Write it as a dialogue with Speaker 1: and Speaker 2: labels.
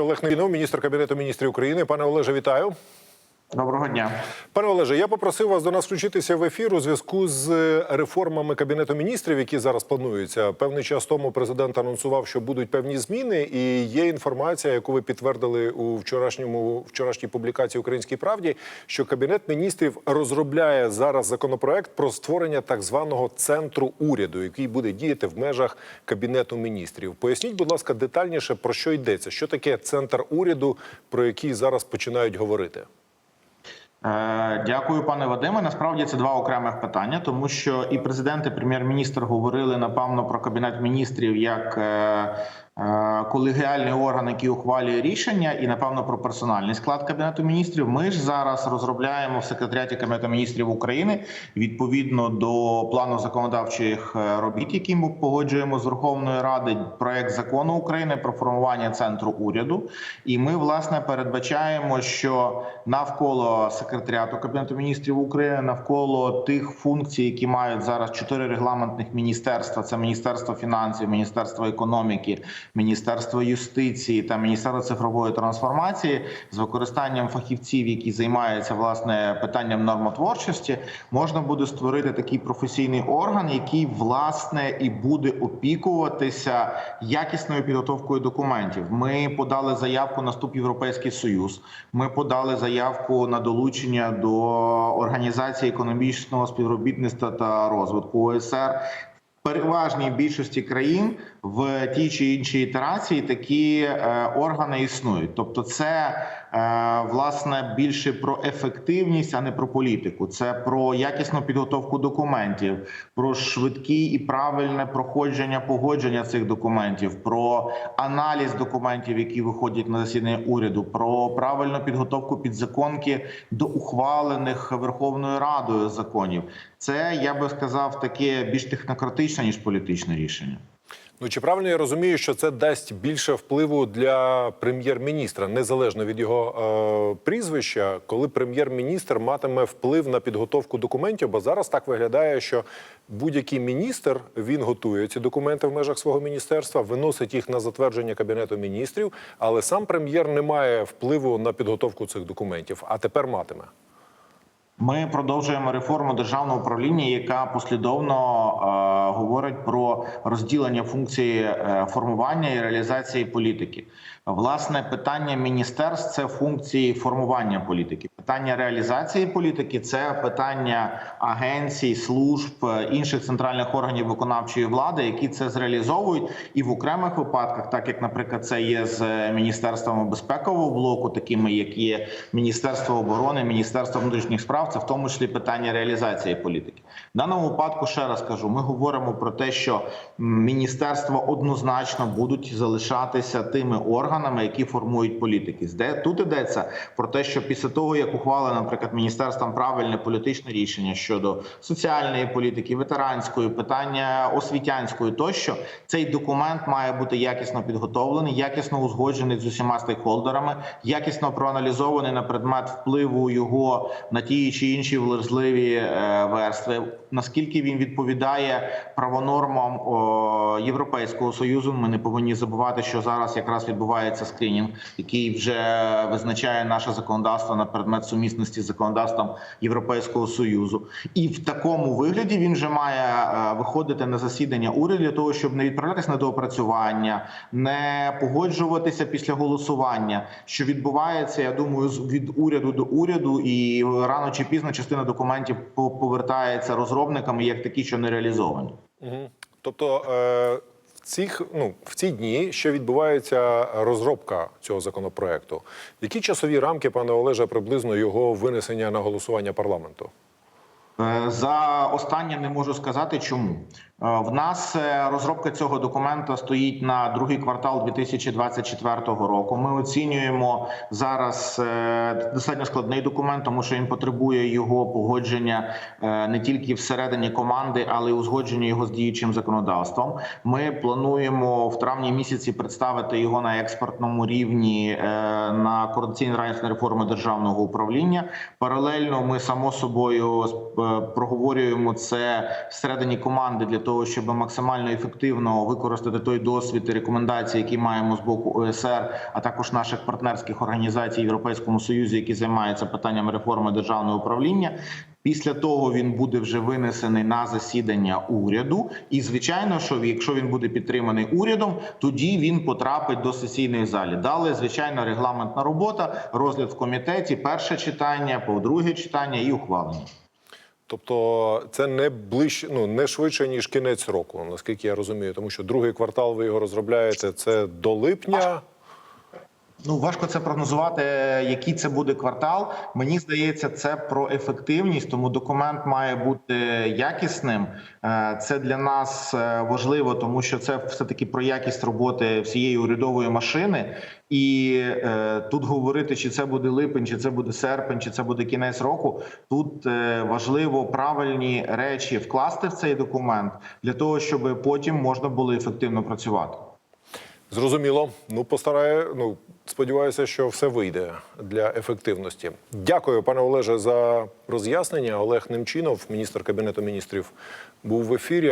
Speaker 1: Олег Невінов, міністр кабінету міністрів України. Пане Олеже, вітаю.
Speaker 2: Доброго дня.
Speaker 1: Пане Олеже, я попросив вас до нас включитися в ефір у зв'язку з реформами кабінету міністрів, які зараз плануються. Певний час тому президент анонсував, що будуть певні зміни, і є інформація, яку ви підтвердили у вчорашньому вчорашній публікації Українській правді, що кабінет міністрів розробляє зараз законопроект про створення так званого центру уряду, який буде діяти в межах кабінету міністрів. Поясніть, будь ласка, детальніше про що йдеться, що таке центр уряду, про який зараз починають говорити.
Speaker 2: Е, Дякую, пане Вадиме. Насправді це два окремих питання, тому що і президент, і прем'єр-міністр говорили напевно про кабінет міністрів як е, колегіальний орган, який ухвалює рішення, і напевно про персональний склад кабінету міністрів. Ми ж зараз розробляємо в секретаріаті кабінету міністрів України відповідно до плану законодавчих е, робіт, які ми погоджуємо з Верховної Ради, проект закону України про формування центру уряду. І ми власне передбачаємо, що навколо секретаріату кабінету міністрів України, навколо тих функцій, які мають зараз чотири регламентних міністерства: це міністерство фінансів, міністерство економіки, міністерство юстиції та міністерство цифрової трансформації, з використанням фахівців, які займаються власне питанням нормотворчості, можна буде створити такий професійний орган, який власне і буде опікуватися якісною підготовкою документів. Ми подали заявку на вступ Європейський Союз. Ми подали заявку на долучення до організації економічного співробітництва та розвитку ОСР. Переважній більшості країн в тій чи іншій ітерації такі е, органи існують. Тобто, це е, власне більше про ефективність, а не про політику. Це про якісну підготовку документів, про швидкі і правильне проходження погодження цих документів, про аналіз документів, які виходять на засідання уряду, про правильну підготовку підзаконки до ухвалених Верховною Радою законів. Це я би сказав таке більш технократичне ніж політичне рішення.
Speaker 1: Ну чи правильно я розумію, що це дасть більше впливу для прем'єр-міністра, незалежно від його е, прізвища, коли прем'єр-міністр матиме вплив на підготовку документів? Бо зараз так виглядає, що будь-який міністр він готує ці документи в межах свого міністерства, виносить їх на затвердження кабінету міністрів, але сам прем'єр не має впливу на підготовку цих документів, а тепер матиме.
Speaker 2: Ми продовжуємо реформу державного управління, яка послідовно е, говорить про розділення функції е, формування і реалізації політики. Власне, питання міністерств це функції формування політики. Питання реалізації політики це питання агенцій, служб е, інших центральних органів виконавчої влади, які це зреалізовують, і в окремих випадках, так як, наприклад, це є з е, міністерством безпекового блоку, такими як є Міністерство оборони, Міністерство внутрішніх справ, це в тому числі питання реалізації політики. В даному випадку ще раз кажу: ми говоримо про те, що міністерства однозначно будуть залишатися тими органами, які формують політики. Де тут йдеться про те, що після того як ухвалено, наприклад, міністерством правильне політичне рішення щодо соціальної політики, ветеранської, питання освітянської, тощо цей документ має бути якісно підготовлений, якісно узгоджений з усіма стейкхолдерами, якісно проаналізований на предмет впливу його на ті чи інші важливі е, верстви. Наскільки він відповідає правонормам Європейського союзу? Ми не повинні забувати, що зараз якраз відбувається скринінг, який вже визначає наше законодавство на предмет сумісності з законодавством Європейського союзу, і в такому вигляді він вже має е, виходити на засідання уряду для того, щоб не відправлятися на доопрацювання, не погоджуватися після голосування, що відбувається. Я думаю, від уряду до уряду, і рано чи пізно частина документів по- повертається розробниками як такі, що не реалізовані.
Speaker 1: Угу. Тобто е, в цих ну в ці дні ще відбувається розробка цього законопроекту. Які часові рамки, пане Олеже, приблизно його винесення на голосування парламенту?
Speaker 2: Е, За останнє не можу сказати, чому в нас е, розробка цього документа стоїть на другий квартал 2024 року. Ми оцінюємо зараз е, достатньо складний документ, тому що він потребує його погодження е, не тільки всередині команди, але й узгодження його з діючим законодавством. Ми плануємо в травні місяці представити його на експертному рівні е, на координаційній раді реформи державного управління. Паралельно ми само собою е, проговорюємо це всередині команди для того, щоб максимально ефективно використати той досвід і рекомендації, які маємо з боку ОСР, а також наших партнерських організацій в Європейському Союзі, які займаються питаннями реформи державного управління. Після того він буде вже винесений на засідання уряду. І звичайно, що якщо він буде підтриманий урядом, тоді він потрапить до сесійної залі. Далі, звичайно, регламентна робота, розгляд в комітеті, перше читання, по друге читання і ухвалення.
Speaker 1: Тобто це не ближче, ну не швидше ніж кінець року, наскільки я розумію, тому що другий квартал ви його розробляєте. Це до липня.
Speaker 2: Ну важко це прогнозувати, який це буде квартал. Мені здається, це про ефективність, тому документ має бути якісним. Е, Це для нас е, важливо, тому що це все таки про якість роботи всієї урядової машини. І е, тут говорити, чи це буде липень, чи це буде серпень, чи це буде кінець року. Тут важливо правильні речі вкласти в цей документ для того, щоб потім можна було ефективно працювати.
Speaker 1: Зрозуміло. Ну постараю. Ну сподіваюся, що все вийде для ефективності. Дякую, пане Олеже, за роз'яснення. Олег Немчинов, міністр кабінету міністрів, був в ефірі.